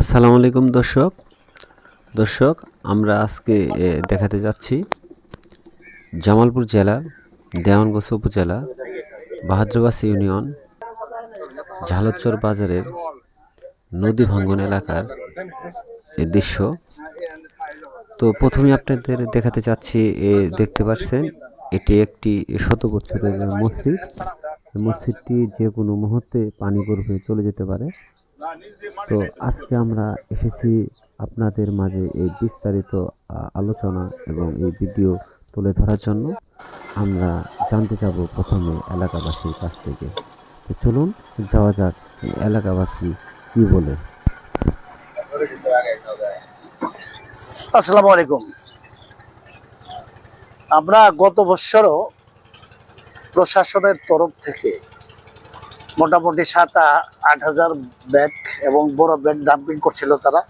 আসসালামু আলাইকুম দর্শক। দর্শক, আমরা আজকে দেখাতে যাচ্ছি জামালপুর জেলা দেওয়ানগঞ্জ উপজেলা বাহাদ্রবাসী ইউনিয়ন, ঝালচর বাজারের নদী ভাঙ্গন এলাকার এই দৃশ্য। তো প্রথমে আপনাদের দেখাতে চাচ্ছি দেখতে পাচ্ছেন, এটি একটি শত বছরের মসজিদ। মসজিদটি যে কোনো মুহূর্তে পানি গর্ভে চলে যেতে পারে। তো আজকে আমরা এসেছি আপনাদের মাঝে এই বিস্তারিত আলোচনা এবং এই ভিডিও তুলে ধরার জন্য। আমরা জানতে যাব প্রথমে এলাকাবাসীর কাছ থেকে। তো চলুন যাওয়া যাক এলাকাবাসী কি বলে। আসসালামু আলাইকুম। আমরা গত বছরও প্রশাসনের তরফ থেকে মোটামুটি সাত আট হাজার ব্যাগ এবং বড় ব্যাগ ডাম্পিং করছিল তারা।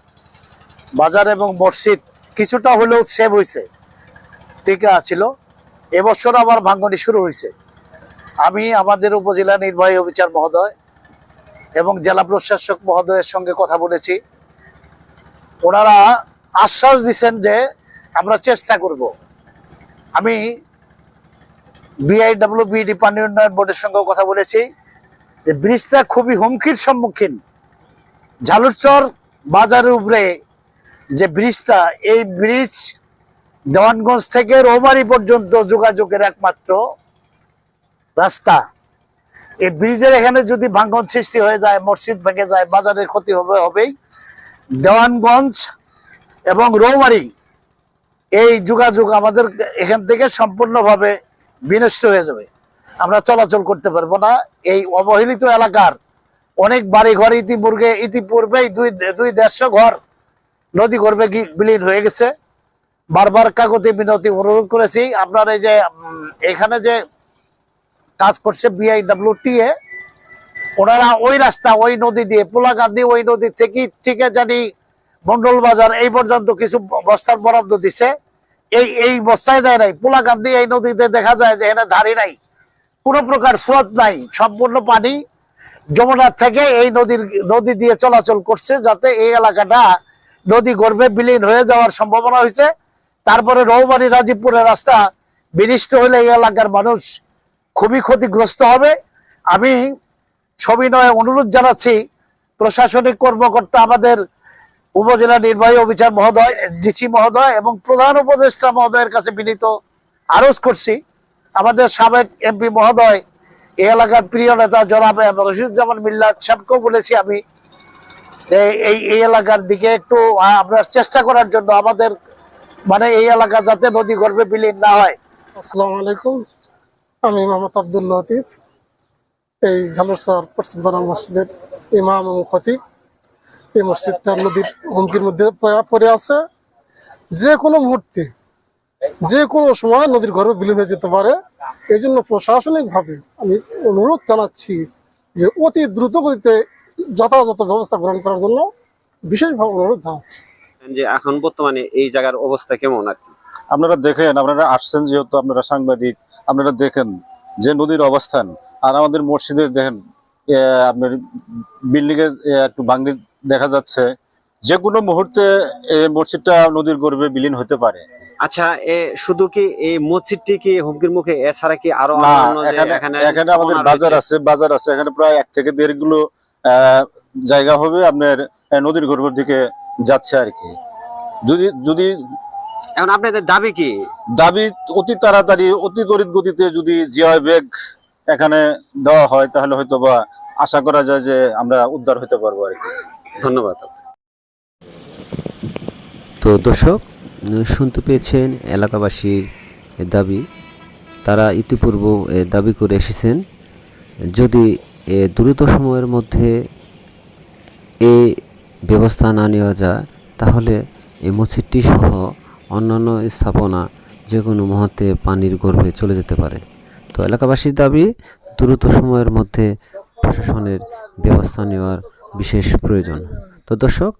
বাজার এবং মসজিদ কিছুটা হলেও সেভ হয়েছে টিকা ছিল এবছর আবার ভাঙ্গনি শুরু হয়েছে আমি আমাদের উপজেলা নির্বাহী অফিসার মহোদয় এবং জেলা প্রশাসক মহোদয়ের সঙ্গে কথা বলেছি। ওনারা আশ্বাস দিচ্ছেন যে আমরা চেষ্টা করব। আমি বিআইডব্লিউ বিডি পানি উন্নয়ন বোর্ডের সঙ্গে কথা বলেছি। যে ব্রিজটা খুবই হুমকির সম্মুখীন। ঝালুরচর বাজারের উপরে যে ব্রিজটা, এই ব্রিজ দেওয়ানগঞ্জ থেকে রৌমারি পর্যন্ত যোগাযোগের একমাত্র রাস্তা। এই ব্রিজের এখানে যদি ভাঙ্গন সৃষ্টি হয়ে যায়, মসজিদ ভেঙে যায়, বাজারের ক্ষতি হবে, হবেই। দেওয়ানগঞ্জ এবং রৌমারি এই যোগাযোগ আমাদের এখান থেকে সম্পূর্ণভাবে বিনষ্ট হয়ে যাবে। আমরা চলাচল করতে পারব না। এই অবহেলিত এলাকার অনেক বাড়ি ঘর ইতিপূর্বে ইতিপূর্বেই দুই দুই দেড়শো ঘর নদী গর্বে বিলীন হয়ে গেছে। বারবার কাগজে বিনতি অনুরোধ করেছি। আপনার এই যে এখানে যে কাজ করছে বিআইডব্লিউটিএ ওনারা ওই রাস্তা, ওই নদী দিয়ে, পোলাগান্ধি ওই নদী থেকে থেকে জানি মন্ডল বাজার এই পর্যন্ত কিছু বস্তার বরাদ্দ দিছে। এই এই বস্তায় দেয় নাই। পোলাকান্দি এই নদীতে দেখা যায় যে এখানে ধারি নাই। কোনো প্রকার স্রোত নাই, সম্পূর্ণ পানি যমুনার থেকে এই নদীর, নদী দিয়ে চলাচল করছে যাতে এই এলাকাটা নদী গর্ভে বিলীন হয়ে যাওয়ার সম্ভাবনা হয়েছে। তারপরে রৌবাড়ি রাজীবপুরের রাস্তা বিনিষ্ট হলে এই এলাকার মানুষ খুবই ক্ষতিগ্রস্ত হবে। আমি সবিনয়ে অনুরোধ জানাচ্ছি, প্রশাসনিক কর্মকর্তা আমাদের উপজেলা নির্বাহী অফিসার মহোদয়, ডিসি মহোদয় এবং প্রধান উপদেষ্টা মহোদয়ের কাছে বিনীত আরজ করছি। আমাদের সাবেক এমপি মহোদয়, এই এলাকার প্রিয় নেতা জনাব রশিদুজ্জামান মিল্লাত সাহেবকেও বলেছি আমি এই এই এলাকার দিকে একটু আপনার চেষ্টা করার জন্য আমাদের মানে এই এলাকা যাতে নদী গর্ভে বিলীন না হয়। আসসালামু আলাইকুম। আমি মোহাম্মদ আব্দুল লতিফ, এই ঝালরসর পশ্চিমবঙ্গ মসজিদের ইমাম এবং এই মসজিদটা নদীর হুমকির মধ্যে পড়ে আছে। যে কোনো মুহূর্তে যে কোনো সময় নদীর গর্ভে বিলীন হয়ে যেতে পারে। এই জন্য প্রশাসনিকভাবে আমি অনুরোধ জানাচ্ছি যে অতি দ্রুত গতিতে যথাযথ ব্যবস্থা গ্রহণ করার জন্য বিশেষভাবে অনুরোধ জানাচ্ছি। যে এখন বর্তমানে এই জায়গার অবস্থা কেমন আর কি? আপনারা দেখেন আপনারা আসছেন যেহেতু আপনারা সাংবাদিক আপনারা দেখেন যে নদীর অবস্থান। আর আমাদের মসজিদে দেখেন আপনার বিল্ডিং এ এ, একটু ভাঙলি দেখা যাচ্ছে। যে কোনো মুহূর্তে এই মসজিদটা নদীর গর্ভে বিলীন হতে পারে। আচ্ছা এ শুধু কি এই মসজিদটি কি হুমকির মুখে এছাড়া কি আরও এখানে আমাদের বাজার আছে বাজার আছে। এখানে প্রায় এক থেকে দেড়গুলো জায়গা হবে আপনার নদীর গর্ভের দিকে যাচ্ছে আর কি। যদি যদি এখন আপনাদের দাবি কি? দাবি অতি তাড়াতাড়ি অতি তড়িৎ গতিতে যদি জিআই ব্যাগ এখানে দেওয়া হয় তাহলে হয়তো বা আশা করা যায় যে আমরা উদ্ধার হতে পারব আর কি। ধন্যবাদ। তো দর্শক শুনতে পেয়েছেন এলাকাবাসীর দাবি। তারা ইতিপূর্ব দাবি করে এসেছেন, যদি দ্রুত সময়ের মধ্যে এই ব্যবস্থা না নেওয়া যায়, তাহলে এই মসজিদটি সহ অন্যান্য স্থাপনা যে কোনো মুহূর্তে পানির গর্ভে চলে যেতে পারে। তো এলাকাবাসীর দাবি, দ্রুত সময়ের মধ্যে প্রশাসনের ব্যবস্থা নেওয়ার বিশেষ প্রয়োজন। তো দর্শক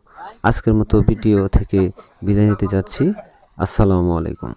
আজকের মতো ভিডিও থেকে বিদায় নিতে যাচ্ছি। আসসালামু আলাইকুম।